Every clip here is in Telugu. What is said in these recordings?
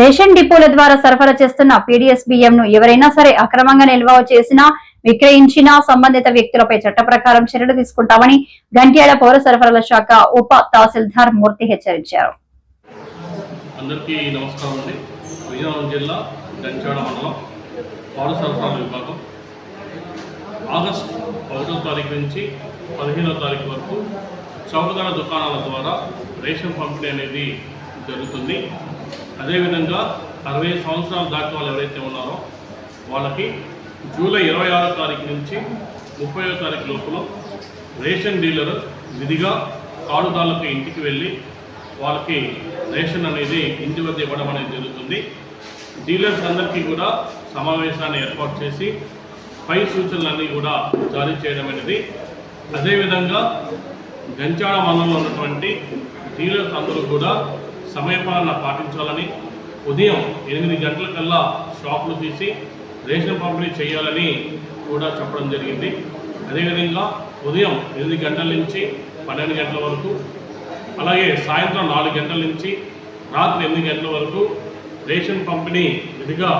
రేషన్ డిపోల ద్వారా సరఫరా చేస్తున్న పీడిఎస్ బియ్యం ను ఎవరైనా సరే అక్రమంగా నిల్వ చేసినా విక్రయించినా సంబంధిత వ్యక్తులపై చట్ట ప్రకారం చర్యలు తీసుకుంటామని గంట్యాడ పౌర సరఫరాల శాఖ ఉప తహసీల్దార్ మూర్తి హెచ్చరించారు. అందరికీ నమస్కారం అండి. విజయనగరం జిల్లా గంచాడ మండలం పౌర సరఫరాల విభాగం. ఆగస్టు ఒకటో తారీఖు నుంచి పదిహేనో తారీఖు వరకు చౌకధర దుకాణాల ద్వారా రేషన్ పంపిణీ అనేది జరుగుతుంది. అదేవిధంగా అరవై సంవత్సరాలు దాటి వాళ్ళు ఎవరైతే ఉన్నారో వాళ్ళకి జూలై ఇరవై ఆరో తారీఖు నుంచి ముప్పైవ తారీఖు లోపల రేషన్ డీలర్ విధిగా కార్డుదారులకు ఇంటికి వెళ్ళి వాళ్ళకి రేషన్ అనేది ఇంటి వద్ద ఇవ్వడం అనేది జరుగుతుంది. డీలర్స్ అందరికీ కూడా సమావేశాన్ని ఏర్పాటు చేసి పై సూచనలన్నీ కూడా జారీ చేయడం అనేది. అదేవిధంగా గంచాడ మండలంలో ఉన్నటువంటి డీలర్స్ అందరూ కూడా సమయపాలన పాటించాలని ఉదయం ఎనిమిది గంటల కల్లా షాపులు తీసి రేషన్ పంపిణీ చేయాలని కూడా చెప్పడం జరిగింది. అదేవిధంగా ఉదయం ఎనిమిది గంటల నుంచి పన్నెండు గంటల వరకు అలాగే సాయంత్రం నాలుగు గంటల నుంచి రాత్రి ఎనిమిది గంటల వరకు రేషన్ పంపిణీ విధిగా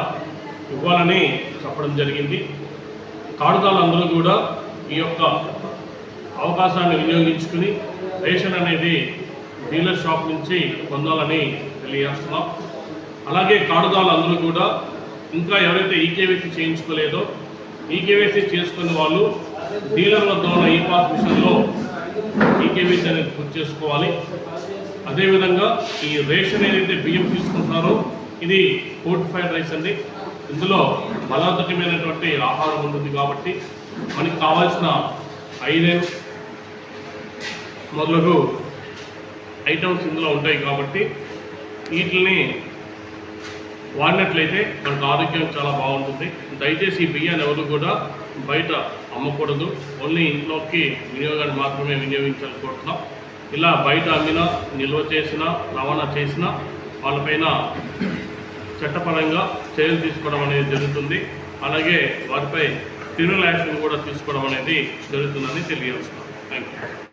ఇవ్వాలని చెప్పడం జరిగింది. కార్డుదారులందరూ కూడా ఈ యొక్క అవకాశాన్ని వినియోగించుకుని రేషన్ అనేది డీలర్ షాప్ నుంచి పొందాలని తెలియజేస్తున్నాం. అలాగే కార్డుదారులందరూ కూడా ఇంకా ఎవరైతే ఈకేవైసీ చేయించుకోలేదో ఈకేవైసీ చేసుకున్న వాళ్ళు డీలర్ల ద్వారా ఈ పాస్ మిషన్లో ఈకేవైసీ అనేది పూర్తి చేసుకోవాలి. అదేవిధంగా ఈ రేషన్ ఏదైతే బియ్యం తీసుకుంటున్నారో ఇది ఫోర్టిఫైడ్ రైస్ అండి. ఇందులో బలాత్మకమైనటువంటి ఆహారం ఉంటుంది కాబట్టి మనకి కావాల్సిన ఐరన్ మొదలగు ఐటమ్స్ ఇందులో ఉంటాయి కాబట్టి వీటిని వాడినట్లయితే మనకు ఆరోగ్యం చాలా బాగుంటుంది. దయచేసి ఈ బియ్యాన్ని ఎవరు కూడా బయట అమ్మకూడదు. ఓన్లీ ఇంట్లోకి వినియోగాన్ని మాత్రమే వినియోగించాలనుకుంటున్నాం ఇలా బయట అమ్మినా నిల్వ చేసినా రవాణా చేసినా వాళ్ళపైన చట్టపరంగా చర్యలు తీసుకోవడం అనేది జరుగుతుంది. అలాగే వారిపై క్రిమినల్ యాక్షన్ కూడా తీసుకోవడం అనేది జరుగుతుందని తెలియజేస్తున్నాం. Thank you